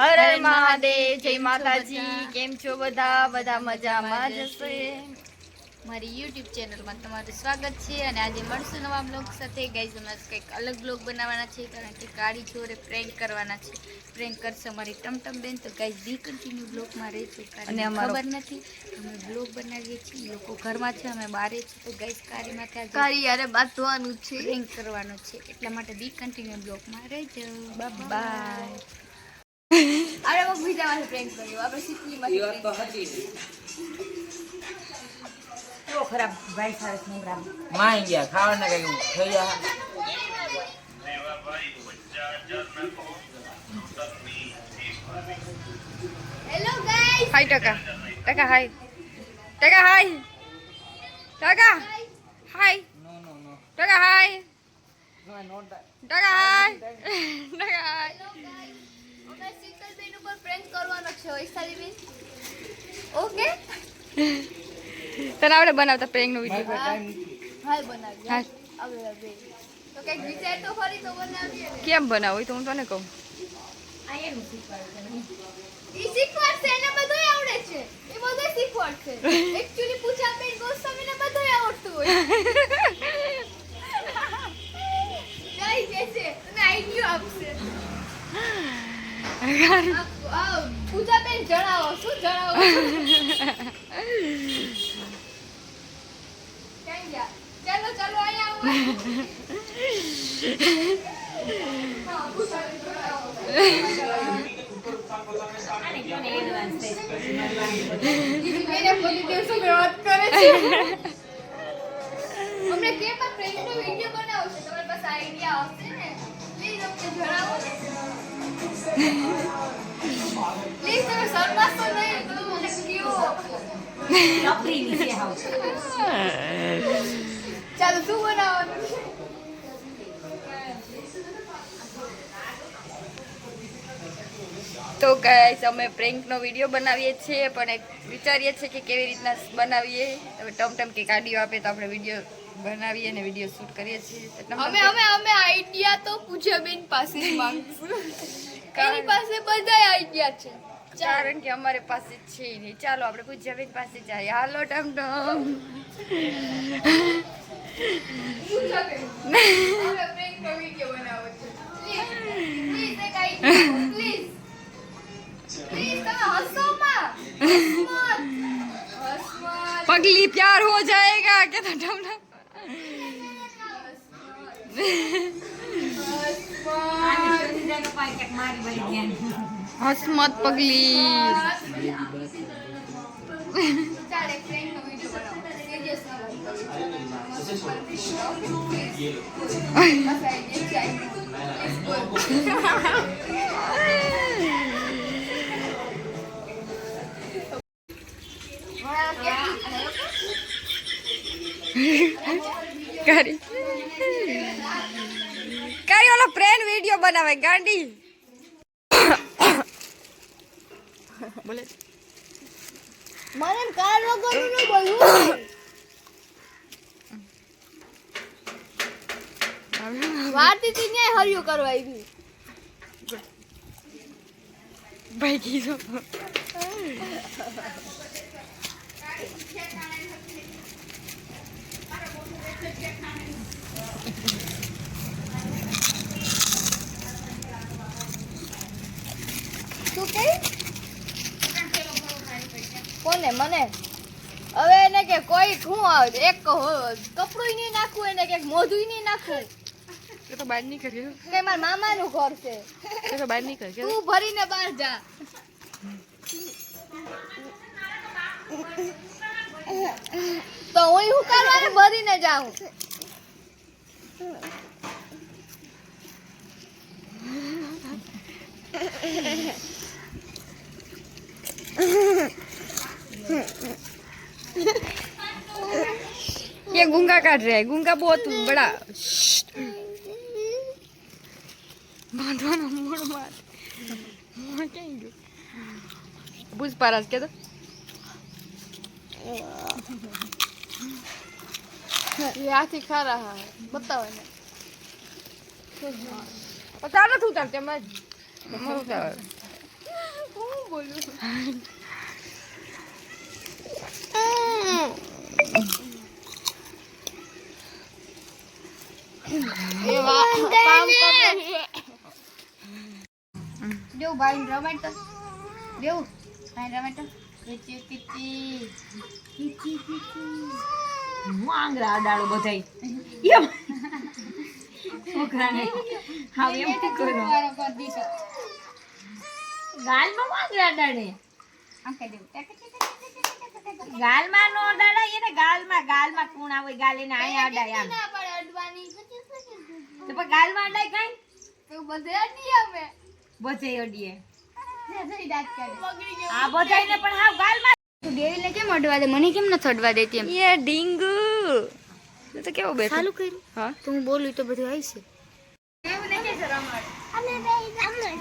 હર મહાદેવ જય માતાજી કેમ છો બધા? બધા મજામાં જશે. મારી યુટ્યુબ ચેનલમાં તમારું સ્વાગત છે અને આજે મળશું નવા બ્લોગ સાથે. ગાઈઝ અમારે કંઈક અલગ બ્લોગ બનાવવાના છે કારણ કે કાળી ચોરે પ્રેન્ક કરવાના છે. પ્રેન્ક કરશે અમારી ટમટમ બેન. તો ગાઈઝ બી કન્ટિન્યુ બ્લોગમાં રહેશે અને ખબર નથી અમે બ્લોગ બનાવીએ છીએ. લોકો ઘરમાં છે અમે બારે છે તો ગાઈઝ કાળીમાં ત્યાં કાળી યારે બાંધવાનું છે. પ્રેન્ક કરવાનું છે. એટલા માટે બી કન્ટિન્યુ બ્લોગમાં રહેજો. બાય બાય અરે બહુ બીજામાંથી પ્રેન્ક કર્યો આપણે સિકલીમાંથી કેવો ખરાબ ભાઈ સારસ નવરા માઈ ગયા ખાવાના કઈ થઈ ગયા હેલો ગાઈઝ હાય ટકા ટકા હાય ટકા હાય ટકા હાય નો નો નો ટકા હાય નો નોટ ટકા હાય ટકા હાય અમે શીતલબેન ઉપર પ્રેન્ક કરવાનો છે વૈશાલીબેન ઓકે? તને આવડે બનાવતા પ્રેંગનું વીડિયો હાલ બનાવી હા. હવે હવે. તો કંઈક વિચાર તો ખરી તો બનાવીએ. કેમ બનાવું? તો હું તને કહું. આ એનું ઈ શીખવાડશે એને બધું આવડે છે. એ બધું શીખવાડશે. એકચ્યુઅલી પૂજા બેન ગોસ્વામીને બધું આવડતું હોય. કઈ કે છે અને આઈડિયો આપશે. આ- આ પૂજા બેન જણાવો શું જણાવો ચાલો ચાલો અમને કે પણ પ્રેન્કનો વિડિયો બનાવો તમારી પાસે આઈડિયા હશે ને? પ્લીઝ અમને જણાવો. પ્લીઝ તમે શરમાશો નહીં તો મને કયો લપરીની છે હાવ ચાલો શું બનાવવાનું તો ગાઈસ અમે પ્રેન્કનો વીડિયો બનાવીએ છીએ પણ એક વિચારીએ છીએ કે કેવી રીતના બનાવીએ. હવે ટમ ટમ કે કાઢીઓ આપે તો આપણે વીડિયો બનાવીએ અને વીડિયો શૂટ કરીએ છીએ. તો અમે અમે અમે આઈડિયા તો પૂજાબેન પાસે માંગશું. એની પાસે બધા આઈડિયા છે. કારણ કે અમારી પાસે છે નહીં. ચાલો આપણે પૂજાબેન પાસે જઈએ. હાલો ટમ ટમ પૂજાબેન હો જાયગા વિડિયો બનાવો છે પ્લીઝ પ્લીઝ એક આઈડિયા પ્લીઝ પ્લીઝ તમે હસો માં હસમત પગલી. પ્યાર કરી ઓલો પ્રેન વીડિયો બનાવે ગાંડી. બોલે. મારે કાર વગરનું ન બોલવું. વારતી થી ન્યાય હરિયો કરવા આવી. ભાઈ કીધું શું કોને? મને? હવે એને કે કોઈ શું આવે? એક કપડું નહીં નાખવું એને કે મોઢું નહીં નાખવું. એ તો બહાર નહીં કર્યું કે મારા મામાનું ઘર છે. એ તો બહાર નહીં કર્યું તું ભરીને બહાર જા. તો હું શું કરવાનું ભરીને જાઉં. ये गुंगा काट रहा है। गुंगा बहुत बड़ा। बांधवा ना मोड़ मार बुझ पा रहा क्या तो? ये हाथी खा रहा है। बताओ इन्हें। हाँ। उतार तू उतारते मैं उतार દેવ ભાઈ રમેટો દેવ ભાઈ રમેટો કિચી કિચી કિચી કિચી માંગરા અડાળો બધાય એમ છોકરાને હા એમ કરો ગાલમાં માં રડાડે આમ કહી દેવું. ગાલમાં નો અડાડા એને ગાલમાં ગાલમાં કોણ આવે ગાલે ને આયા અડાય આમ. તો પણ ગાલમાં અડાય કઈ? તો બધે અડીએ અમે. બધે અડીએ. આ બધાને પણ હા ગાલમાં. તું દેવીને કેમ અડવા દે? મને કેમ ન અડવા દે તેમ એ ડીંગુ. તો કેવો બેઠો. ચાલુ કર્યું? હા. તો હું બોલું તો બધું આવી છે. એવું નહીં છે રમણ? અને બે રમણ.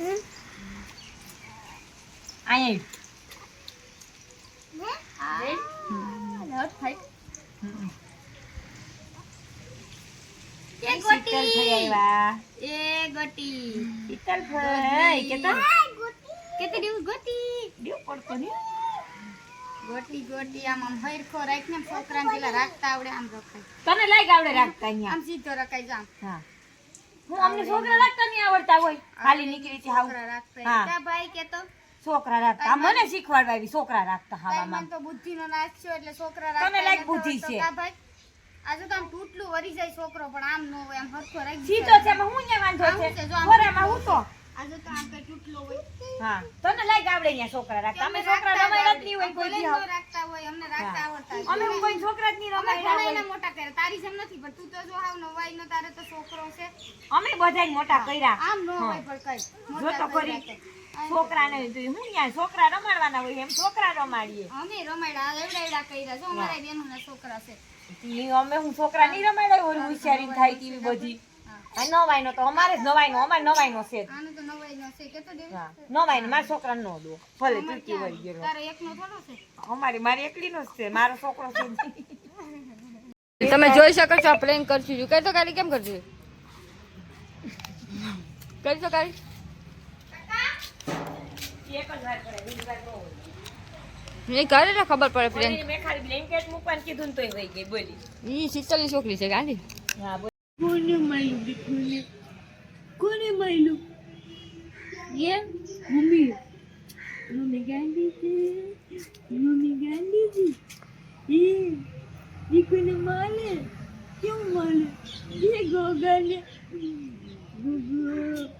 હમ? એ શીતલ થઈ આવ્યા. એ ગોટી. શીતલ ભાઈ કે તો કેતે દેવું ગોટી? ડ્યુ પડતો ને ગોટી ગોટી આમ આમ હરખો રાખીને છોકરા ને પેલા રાખતા આવડે આમ રખાય. તને લાઈક આવડે રાખતા અહીંયા. આમ સીધો રખાય જામ. હા. હું અમને છોકરા રાખતા નહીં આવડતા હોય. ખાલી નીકળી છે હાવ. રાખતા ભાઈ કે તો છોકરા રાખતા. મને શીખવાડવા આવી છોકરા રાખતા હાવામાં. તો બુદ્ધિનો નાશ છે એટલે છોકરા રાખતા તમે લાઈક બુદ્ધિ છે. તા ભાઈ? આ જો તો આમ તૂટલું વરી જાય છોકરો પણ આમ ન હોય આમ હરખો રાખી સીધો છે હું ન્યા વાંધો છે, ખોરામાં હું તો? આજે તો આમ કઈ તૂટલો હોય. હા. તને લાઈક આવડે અહીંયા છોકરા રાખતા. અમે છોકરા રમાડ્યા જ નહીં હોય. કોઈ દી રાખતા હોય અમને રાખતા આવડતા અમે કોઈ છોકરા જ નહીં અમે હોય. મોટા કર્યા. તારી જેમ નથી પણ તું તો જો હાવ નવાઈ નો તારે તો છોકરો છે. અમે બધાય મોટા કર્યા. આમ ન હોય પણ કઈ. જો તો તો. છોકરાને તો હું ત્યાં છોકરા રમાડવાના હોય એમ છોકરા રમાડીએ. અમે રમાડ્યા એવડા એવડા કર્યા છો. અમારા બેનોના છોકરા છે. ઈ અમે હું છોકરા નહીં રમાડ્યા હોય હોશિયારી થાય તેવી બધી. આ નવાઈનો તો અમારે જ નવાઈનો અમારે નવાઈનો છે જ. તો નવાઈ નો છે કે તો દેવ નવાઈનો મારા છોકરાને નો દો. ભલે તૂટી વળી ગયો. તારે એકનો થોડો છે. અમારી મારી એકલીનો જ છે મારો છોકરો છે તમે જોઈ શકો છો પ્લેન કરશું છું કઈ તો કાલી કેમ કરશું કરી તો કાલી. મને ઘરે ને ખબર પડે પ્રિયંક મેં ખાલી બ્લેન્કેટ મૂકવાનું કીધું તોય રહી ગઈ બોલી. ઈ શીતલની છોકરી છે ગાંધી. હા કોને મળ્યું દીકરીને કોને મળ્યું એ mummy. Mummy Gandhiji. Mummy Gandhiji. એ દીકરીને માલે? કેમ મળે એ ગોગાને. ગોગો.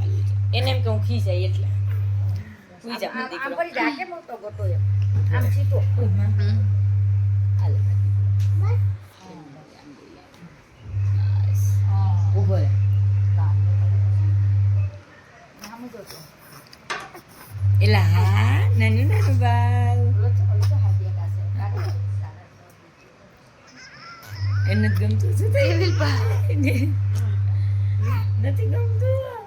એને એમ કે હું ખી જાય એટલે સુઈ જા મારો દીકરો આમ પડી જા કે મોટો ગોટો એમ આમ સીધો હાલે ઉભો રહે એલા હા નાનું નાનું બાલ એને ગમતું છે નથી ગમતું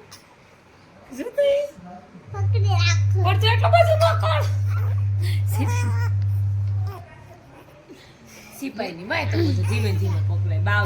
શું થયું? પણ તો એટલો ન માય તો ધીમે ધીમે પકડાય બાવ